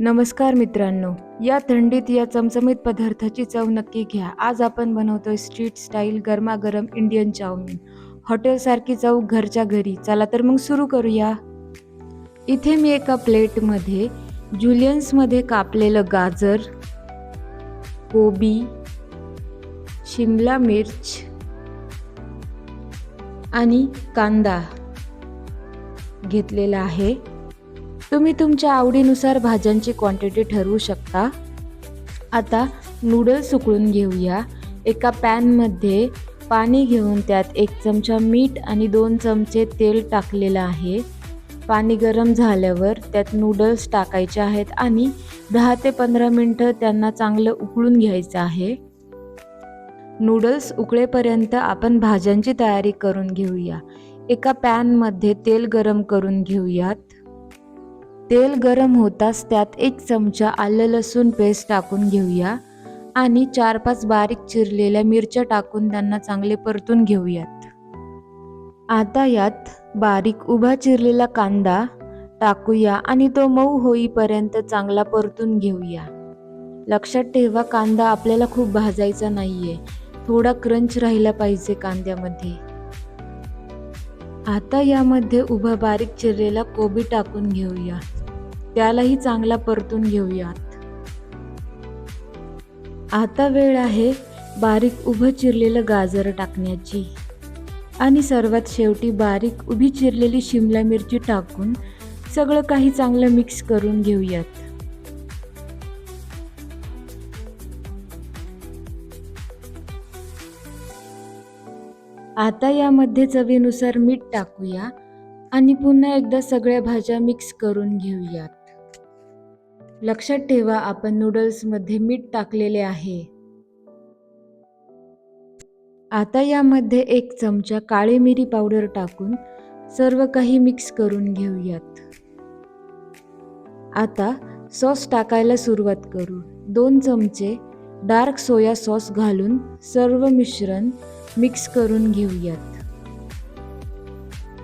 नमस्कार मित्रांनो या थंडीत या चमचमीत पदार्थाची चव नक्की घ्या. आज आपण बनवतोय स्ट्रीट स्टाईल गरमागरम इंडियन चाऊमिन हॉटेलसारखी चव घरच्या घरी. चला तर मग सुरू करूया. इथे मी एका प्लेटमध्ये जुलियन्समध्ये कापलेलं गाजर कोबी शिमला मिर्च आणि कांदा घेतलेला आहे. तुम्ही तुमच्या आवडीनुसार भाज्यांची क्वांटिटी ठरवू शकता. आता नूडल्स उकळून घेऊया. एका पॅनमध्ये पाणी घेऊन त्यात एक चमचा मीठ आणि दोन चमचे तेल टाकलेलं आहे. पाणी गरम झाल्यावर त्यात नूडल्स टाकायचे आहेत आणि दहा ते पंधरा मिनटं त्यांना चांगलं उकळून घ्यायचं आहे. नूडल्स उकळेपर्यंत आपण भाज्यांची तयारी करून घेऊया. एका पॅनमध्ये तेल गरम करून घेऊयात. तेल गरम होताच त्यात एक चमचा आलं लसूण पेस्ट टाकून घेऊया आणि चार पाच बारीक चिरलेल्या मिरच्या टाकून त्यांना चांगले परतून घेऊयात. आता यात बारीक उभा चिरलेला कांदा टाकूया आणि तो मऊ होईपर्यंत चांगला परतून घेऊया. लक्षात ठेवा कांदा आपल्याला खूप भाजायचा नाहीये. थोडा क्रंच राहिला पाहिजे कांद्यामध्ये. आता यामध्ये उभा बारीक चिरलेला कोबी टाकून घेऊया. त्यालाही चांगला परतून घेऊयात. आता वेळ आहे बारीक उभं चिरलेलं गाजर टाकण्याची. आणि सर्वात शेवटी बारीक उभी चिरलेली शिमला मिरची टाकून सगळं काही चांगलं मिक्स करून घेऊयात. आता यामध्ये चवीनुसार मीठ टाकूया आणि पुन्हा एकदा सगळ्या भाज्या मिक्स करून घेऊयात. लक्षात ठेवा आपण नूडल्समध्ये मीठ टाकलेले आहे. आता यामध्ये एक चमचा काळी मिरी पावडर टाकून सर्व काही मिक्स करून घेऊयात. आता सॉस टाकायला सुरुवात करू. दोन चमचे डार्क सोया सॉस घालून सर्व मिश्रण मिक्स करून घेऊयात.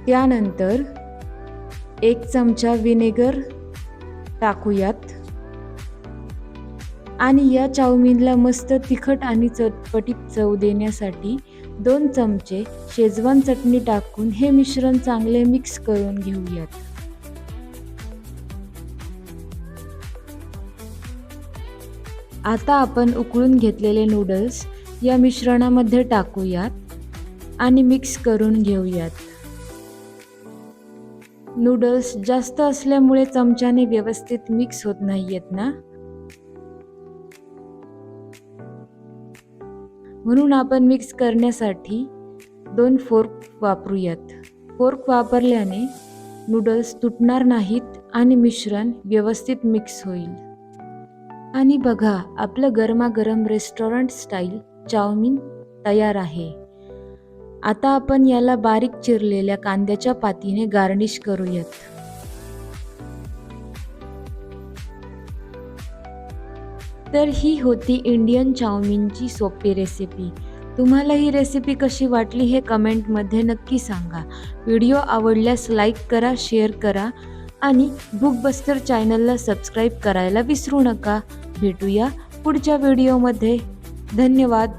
त्यानंतर एक चमचा विनेगर टाकूयात. आणि या चाऊमिनला मस्त तिखट आणि चटपटीत चव देण्यासाठी दोन चमचे शेजवान चटणी टाकून हे मिश्रण चांगले मिक्स करून घेऊयात. आता आपण उकळून घेतलेले नूडल्स या मिश्रणामध्ये टाकूयात आणि मिक्स करून घेऊयात. नूडल्स जास्त असल्यामुळे चमच्याने व्यवस्थित मिक्स होत नाहीयेत ना? म्हणून आपण मिक्स करण्यासाठी दोन फोर्क वापरूयात. फोर्क वापरल्याने नूडल्स तुटणार नाहीत आणि मिश्रण व्यवस्थित मिक्स होईल. आणि बघा आपलं गरमागरम रेस्टॉरंट स्टाईल चाउमिन तयार आहे. आता आपण याला बारीक चिरलेल्या कांद्याच्या पातीने गार्निश करूयात. तर ही होती इंडियन चाऊमिनची सोपी रेसिपी तुम्हाला ही रेसिपी कशी वाटली हे कमेंटमध्ये नक्की सांगा. व्हिडिओ आवडल्यास लाईक करा शेअर करा आणि बुकबस्टर चॅनलला सबस्क्राईब करायला विसरू नका. भेटूया पुढच्या व्हिडिओमध्ये धन्यवाद.